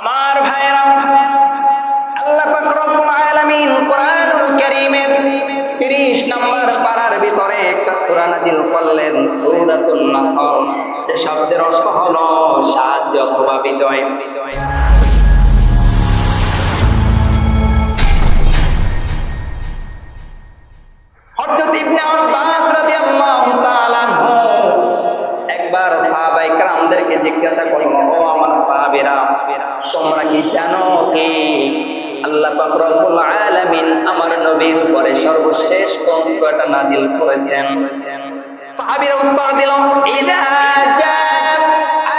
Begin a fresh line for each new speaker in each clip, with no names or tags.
আমার ভাইরা আল্লাহ পাক আলামিন কোরআনুল 30 নম্বর পারার ভিতরে একটা সূরা নাযিল করলেন, সূরাতুন নাহল শব্দের অর্থ হলো সাহায্য অথবা বিজয়। হযরত একবার সাহাবাই کرامদেরকে জিজ্ঞাসা করি আমার সাহাবীরা তোমরা কি জানো কি আল্লাহ পাক রব্বুল আলামিন আমার নবীর উপরে সর্বশেষ কোন সূরাটা নাযিল করেছেন। সাহাবীরা উত্তর দিল, ইদা জা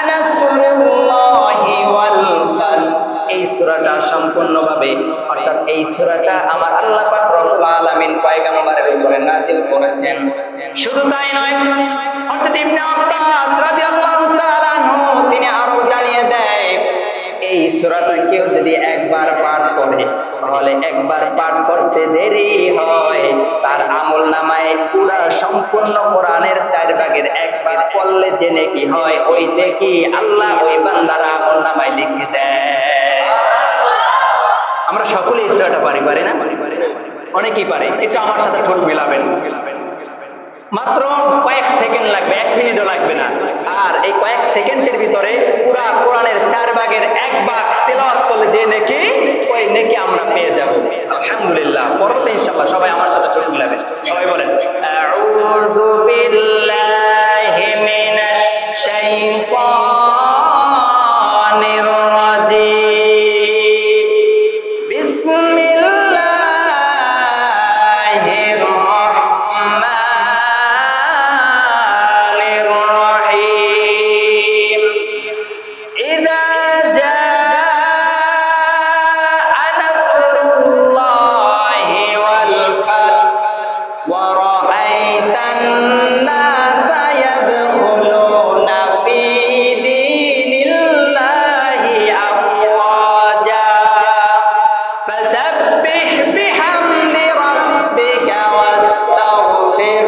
নাসরুল্লাহি সম্পূর্ণভাবে, অর্থাৎ এই সূরাটা আমার আল্লাহ পাক রব্বুল আলামিন পয়গম্বরের উপরে নাযিল করেছেন। শুধু তাই নয়, অর্থাৎ ইবনে আব্বাস রাদিয়াল্লাহু তাআলা তিনি আরও জানিয়ে দেয়, এই সূরাটা কেউ যদি একবার পাঠ করে, তাহলে একবার পাঠ করতে দেরি হয়। তার আমল নামায় পুরা সম্পূর্ণ কোরআনের চার ভাগের এক ভাগ পড়লে যে নেকি হয় ওই নেকি আল্লাহ ওই বান্দার আমল নামায় লিখে দেয়। আমরা সকলেই এই সূরাটা পারি পারি না? অনেকেই পারে, একটু আমার সাথে ঠোঁট মিলাবেন। মাত্র কয়েক সেকেন্ড লাগবে, এক মিনিটও লাগবে না। আর এই কয়েক সেকেন্ডের ভিতরে পুরা কোরআনের চার ভাগের এক ভাগ তেলাওয়াত করলে যে নেকি, ওই নেকি আমরা পেয়ে যাব। আলহামদুলিল্লাহ, পরবর্তী ইনশাআল্লাহ সবাই আমার সাথে ঠোঁট মিলাবেন। সবাই বলেন, আউযু বিল্লাহি فسبح بحمد ربك واستغفر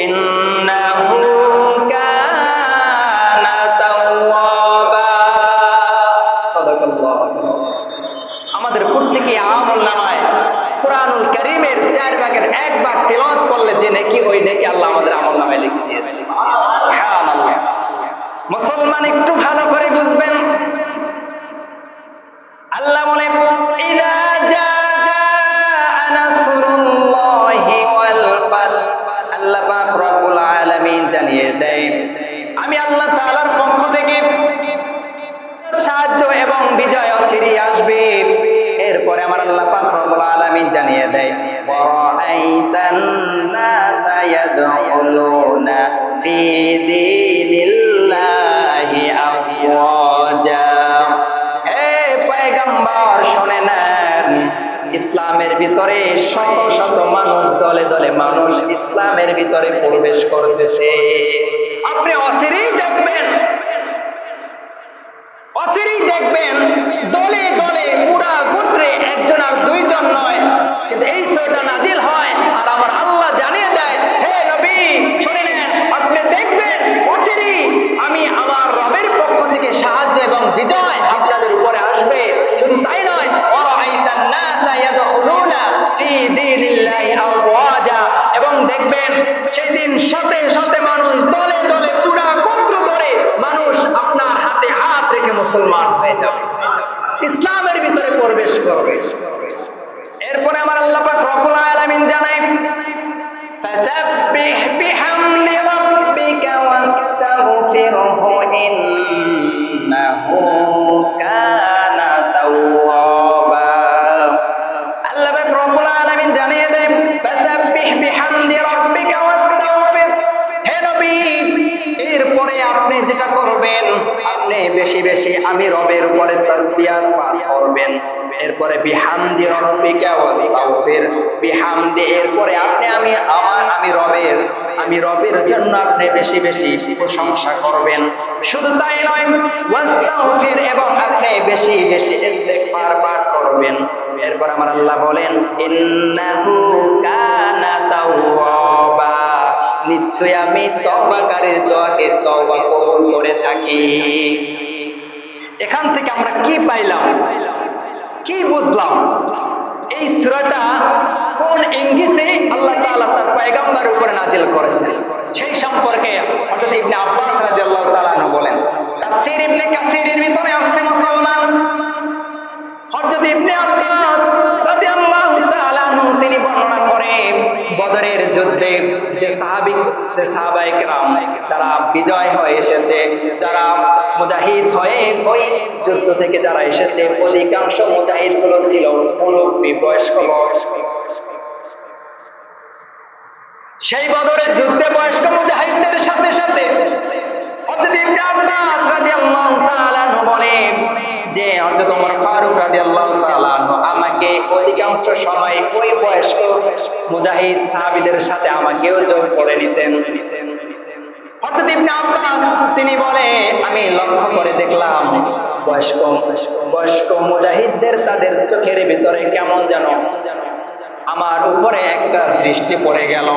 إنه كان توابا صدق الله আমাদের প্রত্যেকে আমল নামায় কোরআনুল করিমের চার ভাগের এক ভাগ তেলাওয়াত করলে যে নাকি ওই নাকি আল্লাহ আমাদের আমল নামায় লিখে দিয়ে দেয় সুবহানাল্লাহ। মুসলমান একটু ভালো করে বুঝবেন আল্লাহ বলে আমি আল্লাহ তাআলার পক্ষ থেকে সাহায্য এবং বিজয় অচিরে আসবে। এরপরে আমার আল্লাহ পাক রব্বুল আলামিন জানিয়ে দেয়, ওয়ারাআইতান নাসা ইয়াদখুলুনা ফি দীনিল্লাহি আফওয়াজা। পয়গম্বর শুনে নেন ইসলামের ভিতরে শত শত মানুষ দলে দলে মানুষ ইসলামের ভিতরে প্রবেশ করতেছে। আপনি অচিরেই দেখবেন অচিরেই দেখবেন দলে দলে পুরা গোত্রে একজন আর দুইজন নয়। কিন্তু এই সূরাটা নাজিল হয় আর আমার আল্লাহ জানিয়ে দেয়, হে নবী শুনে নেন আপনি দেখবেন অচিরেই আমি আমার রবের পক্ষ থেকে সাহায্য এবং বিজয় দেখবেন সেদিন শতে শতে মানুষ দলে দলে পুরা গোত্র ধরে মানুষ আপনার হাতে হাত রেখে মুসলমান হয়ে যাবে ইসলামের ভিতরে প্রবেশ করবে এরপরে আমার আল্লাহ পাক রব্বুল আলামিন জানাই فسبح بحمد ربك واستغفره إنه বেশি বেশি আমি রবের উপরে তাসবিহাত পাঠ করবেন। এরপরে বিহামদি রব্বিকা ওয়াস্তাগফির বিহামদি, এরপরে আপনি আমি, আমার, আমি রবের আমি রবের জন্য আপনি বেশি বেশি প্রশংসা করবেন। শুধু তাই নয় ওয়াস্তাগফির এবং আপনি বেশি বেশি ইস্তেগফার পাঠ করবেন। এরপর আমার আল্লাহ বলেন, ইন্নাহু কানা তাওয়াবা। নিশ্চয় আমি তওবাকারীর দোয়াকে তওবা কবুল করে থাকি। এখান থেকে আমরা কি পাইলাম? কি বুঝলাম? এই সূরাটা কোন ইঙ্গিতে আল্লাহ তাআলা তার পয়গম্বরের উপরে নাজিল করেছেন? সেই সম্পর্কে হযরত ইবনে আব্বাস রাদিয়াল্লাহু তাআলা বলেন, তাফসীর ইবনে কাসিরের ভিতরে আসছে মুসলমান। বদরের যুদ্ধে বয়স্ক সেই বদরের যুদ্ধে বয়স্ক মুজাহিদদের সাথে সাথে যে হযরত ওমর ফারুক রাদিয়াল্লাহু তাআলা আমাকে অধিকাংশ সময় ওই বয়স্ক মুজাহিদ সাহাবীদের সাথে আমাকেও করে নিতেন। ইবনে আব্বাস, তিনি বলে, আমি লক্ষ্য করে দেখলাম, বয়স্ক বয়স্ক মুজাহিদদের তাদের চোখের ভিতরে কেমন যেন আমার উপরে একটা দৃষ্টি পড়ে গেল।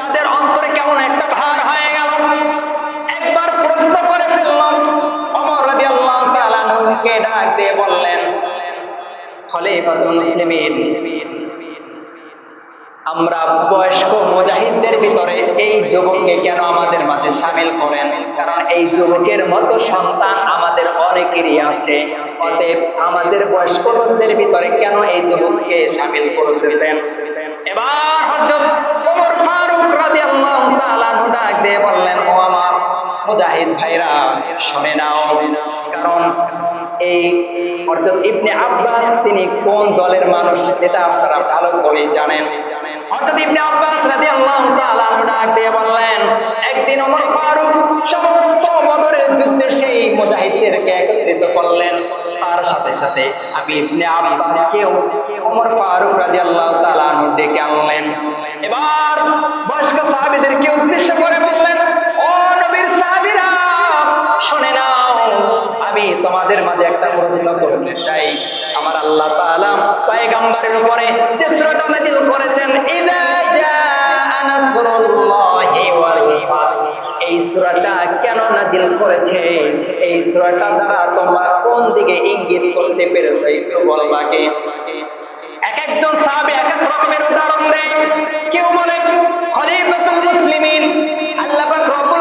তাদের অন্তরে দিয়ে বললেন খলিফাতুল মুসলিমিন, আমরা বয়স্ক মুজাহিদদের ভিতরে এই যুবককে কেন আমাদের মাঝে সামিল করেন? কারণ এই যুবকের মতো সন্তান আমাদের অনেকেরই আছে। অতএব আমাদের বয়স্ক লোকদের ভিতরে কেন এই যুবককে সামিল করতেছেন? এবার হযরত ওমর ফারুক রাদিয়াল্লাহু তাআলা ডাক দিয়ে বললেন, ও আমার মুজাহিদ ভাইরা, শুনে নাও। কারণ এই অর্থাৎ ইবনে আব্বাস, তিনি কোন দলের মানুষ এটা আপনারা ভালো করে জানেন। অর্থাৎ ইবনে আব্বাস রাদিয়াল্লাহু তাআলা আনহু ডাক দিয়ে বললেন, একদিন ওমর ফারুক সমস্ত বদরের যুদ্ধে সেই মুজাহিদদেরকে একত্রিত করলেন। তার সাথে সাথে আমি ইবনে আব্বাসকেও ওমর ফারুক রাদিয়াল্লাহু তাআলা আনহু ডেকে আনলেন। এবার বয়স্ক সাহাবীদেরকে উদ্দেশ্য করে বললেন, ও নবীর সাহাবীরা শুনে নাও, আমি তোমাদের মাঝে একটা প্রশ্ন করতে চাই। আমার আল্লাহ তাআলা পয়গম্বরের উপরে যে সূরাটা নাযিল করেছেন ইযা জাআ নাসরুল্লাহি ওয়াল এই সূরাটা কেন নাযিল করেছে? এই সূরাটা দ্বারা তোমরা কোন দিকে ইঙ্গিত করতে পেরেছ, একটু বলবা কে এক একজন সাহাবী এক এক রকমের উদাহরণ দেয়। কেউ বলে, খলিফাতুল মুসলিমিন আল্লাহ পাক রব্বুল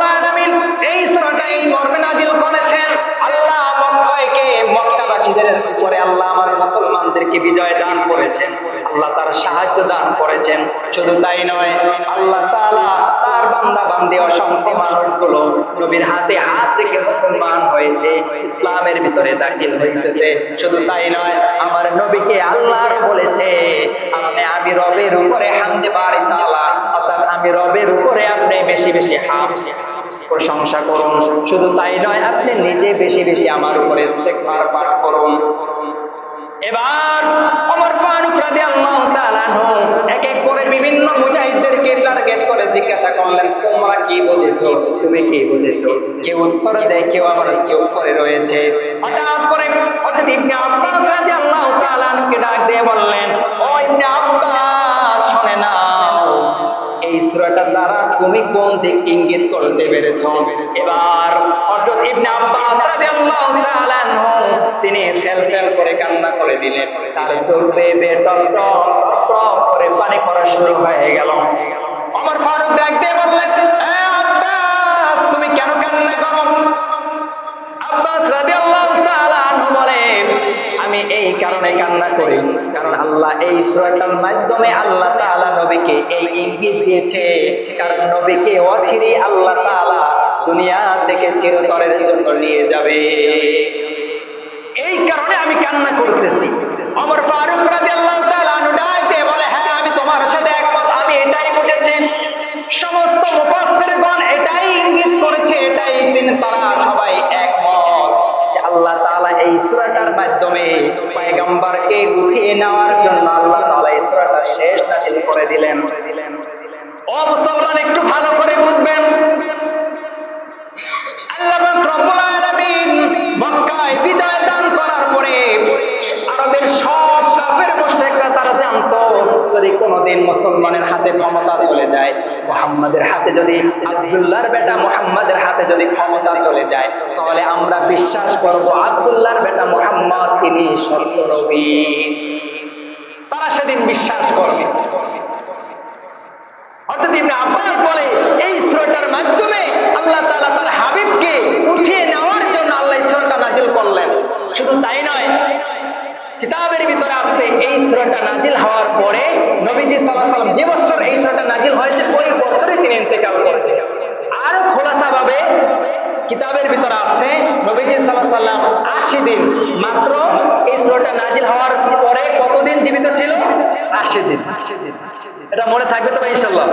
শুধু তাই নয়, আল্লাহ তাআলা তার বান্দা বান্দী অসংখ্য মানুষগুলো নবীর হাতে হাত রেখে মুসলমান হয়েছে, ইসলামের ভিতরে দাখিল হইতেছে। শুধু তাই নয়, আমার নবীকে আল্লাহ বলেছে, আপনি আমি রবের উপরে হামদে পারি তাআলা অর্থাৎ আমি রবের উপরে আপনি বেশি বেশি হাম। প্রশংসা করুন। শুধু তাই নয়, আপনি নিজে বেশি বেশি আমার উপরে পাঠ করুন। এবার অমর ফারুক তাআলা এক এক করে বিভিন্ন করে জিজ্ঞাসা করলেন, তোমরা কি বলেছ তুমি কি বলেছ কেউ উত্তর দেয়, কেউ আবার কেউ করে রয়েছে। হঠাৎ করে হযরত ইবনে আব্বাস তাআলা আনহুকে ডাক দিয়ে বললেন, ও ইবনে আব্বাস, শুনে নাও সূরাটা দ্বারা তুমি কোন দিক ইঙ্গিত করতে পেরেছ? এবার অর্থাৎ ইবনে আব্বাস রাদিয়াল্লাহু তাআলা তিনি ফেল ফেল করে কান্না করে দিলেন। তার চোখ বেয়ে টপ করে পানি পড়া শুরু হয়ে গেল। আমার ফারুক ডাক দিয়ে বললেন, "এ আব্বাস, তুমি কেন কান্না করো? আমি এই কারণে কান্না করি, কারণ আল্লাহ এই মাধ্যমে আল্লাহ নবীকে এই ইঙ্গিত দিয়েছে। কারণ নবীকে অচিরে আল্লাহ দুনিয়া থেকে চিরতরের জন্য নিয়ে যাবে। এই কারণে আমি কান্না করতেছি। আমার ফারুক রাদিয়াল্লাহু তাআলা আনহু ডাক বলে হ্যাঁ আমি তোমার সাথে একমত, আমি এটাই বুঝেছি। সমস্ত মুফাসসিরগণ এটাই ইঙ্গিত করেছে, এটাই তিনি তারা সবাই যে আল্লাহ তাআলা এই সূরাটার মাধ্যমে পয়গম্বরকে উঠিয়ে নেওয়ার জন্য আল্লাহ তাআলা এই সূরাটা শেষ নাযিল করে দিলেন। ও মুসলমান মুহাম্মাদের হাতে যদি আব্দুল্লাহর বেটা মোহাম্মদের হাতে যদি ক্ষমতা চলে যায়, তাহলে আমরা বিশ্বাস করব আব্দুল্লাহর বেটা মোহাম্মদ তিনি তারা সেদিন বিশ্বাস করবে। এই এই নাজিল হওয়ার পরে নবীজি যে বছর এই সূরাটা নাজিল হয়েছে কিতাবের ভিতরে আছে, নবীজি সাল্লাহ সাল্লাম 80 দিন। মাত্র এই সুরটা নাজিল হওয়ার পরে কতদিন জীবিত ছিল? 80 দিন। 80 এটা মনে থাকবে তো ইনশাল্লাহ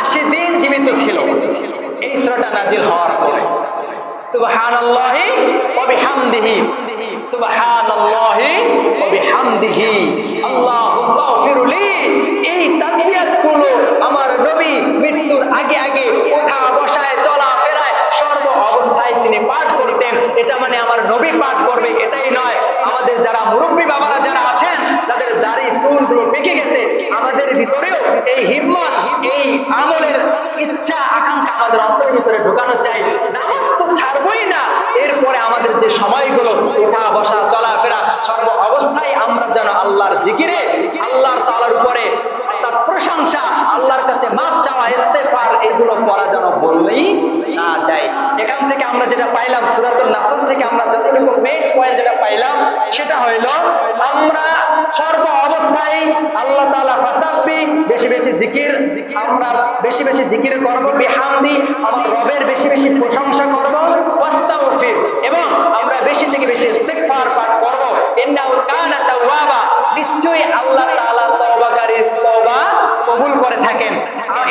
আশি দিন জীবিত ছিল। এই সুরটা নাজিল হওয়ার পরে। বিহামদিহি। তিনি পাঠ করতেন। এটা মানে আমার নবী পাঠ করবে, এটাই নয়। আমাদের যারা মুরব্বী বাবারা যারা আছেন, তাদের দাড়ি চুলগুলো পেকে গেছে। আমাদের ভিতরেও এই হিম্মত, এই আমলের ইচ্ছা, আকাঙ্ক্ষা আমাদের অঞ্চলের ভিতরে ঢোকানো চাই। উঠা, বসা, চলাফেরা সর্ব অবস্থায় আমরা যেন আল্লাহর জিকিরে, আল্লাহর তালার উপরে অর্থাৎ প্রশংসা, আল্লাহর কাছে মাপ চাওয়া ইস্তেফার এগুলো করা যেন বললেই না যায়। এখান থেকে আমরা যেটা পাইলাম, সুরাতুল নাসর থেকে আমরা যতটুকু মেইন পয়েন্ট যেটা পাইলাম, সেটা হইল আমরা সর্ব অবস্থায় আল্লাহ তাআলা ফাসাব্বি, বেশি বেশি জিকির, আমরা বেশি বেশি জিকির করব, বিহামদি, আমার রবের বেশি বেশি প্রশংসা করব, ওয়াস্তাগফির। এবং আমরা বেশি থেকে বেশি ইস্তিগফার পাঠ করব। ইন্নাহু কানা তাওয়াবা। নিশ্চয়ই আল্লাহ তাআলা তওবাকারীর তওবা কবুল করে থাকেন।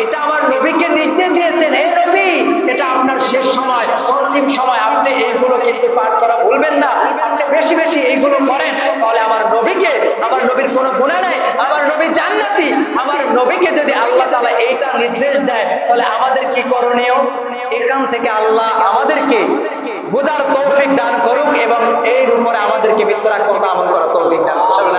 এটা আমার নবীকে নির্দেশ দিয়েছেন, হে নবী, এটা আপনার শেষ সময়, অন্তিম সময়। আপনি এইগুলো কিন্তু পাঠ করা ভুলবেন না। আপনি বেশি বেশি এইগুলো করেন, তাহলে আমার নবীকে, আমার নবীর কোনো গুণা নাই। আমার নবী জান্নাতি। আমার নবীকে যদি আল্লাহ তাআলা এইটা নির্দেশ দেয়, তাহলে আমাদের কি করণীয়? এখান থেকে আল্লাহ আমাদেরকে বোঝার তৌফিক দান করুক এবং এর উপরে আমাদেরকে মিত্রা করতে আমল করা তৌফিক দান আমি